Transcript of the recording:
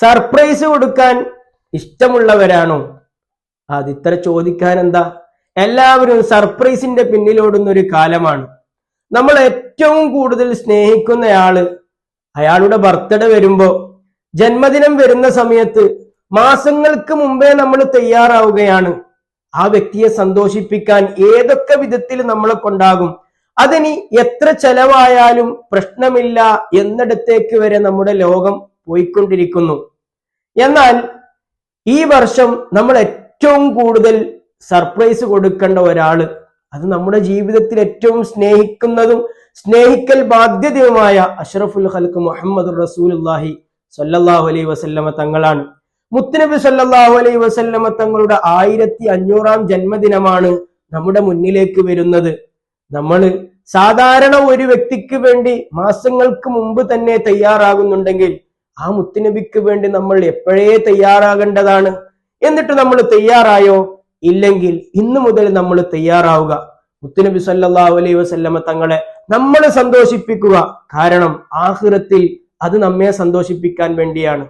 Surprise കൊടുക്കാൻ ഇഷ്ടമുള്ളവരാണോ? അത് ഇത്ര ചോദിക്കാൻ എന്താ എല്ലാവരും സർപ്രൈസിന്റെ പിന്നിലോടുന്ന ഒരു കാലമാണ്. നമ്മൾ ഏറ്റവും കൂടുതൽ സ്നേഹിക്കുന്നയാൾ അയാളുടെ ബർത്ത്ഡേ വരുമ്പോ ജന്മദിനം വരുന്ന സമയത്ത് മാസങ്ങൾക്ക് മുമ്പേ നമ്മൾ തയ്യാറാവുകയാണ്. ആ വ്യക്തിയെ സന്തോഷിപ്പിക്കാൻ ഏതൊക്കെ വിധത്തിൽ നമ്മളെ കൊണ്ടാകും? അതിനി എത്ര ചെലവായാലും പ്രശ്നമില്ല എന്നിടത്തേക്ക് വരെ നമ്മുടെ ലോകം പോയിക്കൊണ്ടിരിക്കുന്നു. എന്നാൽ ഈ വർഷം നമ്മൾ ഏറ്റവും കൂടുതൽ സർപ്രൈസ് കൊടുക്കേണ്ട ഒരാൾ അത് നമ്മുടെ ജീവിതത്തിൽ ഏറ്റവും സ്നേഹിക്കുന്നതും സ്നേഹിക്കൽ ബാധ്യതയുമായ അഷ്റഫുൽ ഹൽക്ക് മുഹമ്മദ് റസൂലുല്ലാഹി സല്ലാഹു അലൈ വസല്ലമ തങ്ങളാണ്. മുത്തനബി സല്ലാഹു അലൈ വസല്ലമ തങ്ങളുടെ ആയിരത്തി അഞ്ഞൂറാം ജന്മദിനമാണ് നമ്മുടെ മുന്നിലേക്ക് വരുന്നത്. നമ്മൾ സാധാരണ ഒരു വ്യക്തിക്ക് വേണ്ടി മാസങ്ങൾക്ക് മുമ്പ് തന്നെ തയ്യാറാകുന്നുണ്ടെങ്കിൽ ആ മുത്തുനബിക്ക് വേണ്ടി നമ്മൾ എപ്പോഴേ തയ്യാറാകേണ്ടതാണ്? എന്നിട്ട് നമ്മൾ തയ്യാറായോ? ഇല്ലെങ്കിൽ ഇന്നു മുതൽ നമ്മൾ തയ്യാറാവുക. മുത്തുനബി സല്ലല്ലാഹു അലൈഹി വസല്ലമ തങ്ങളെ നമ്മൾ സന്തോഷിപ്പിക്കുക. കാരണം ആഹ്റത്തിൽ അത് നമ്മെ സന്തോഷിപ്പിക്കാൻ വേണ്ടിയാണ്.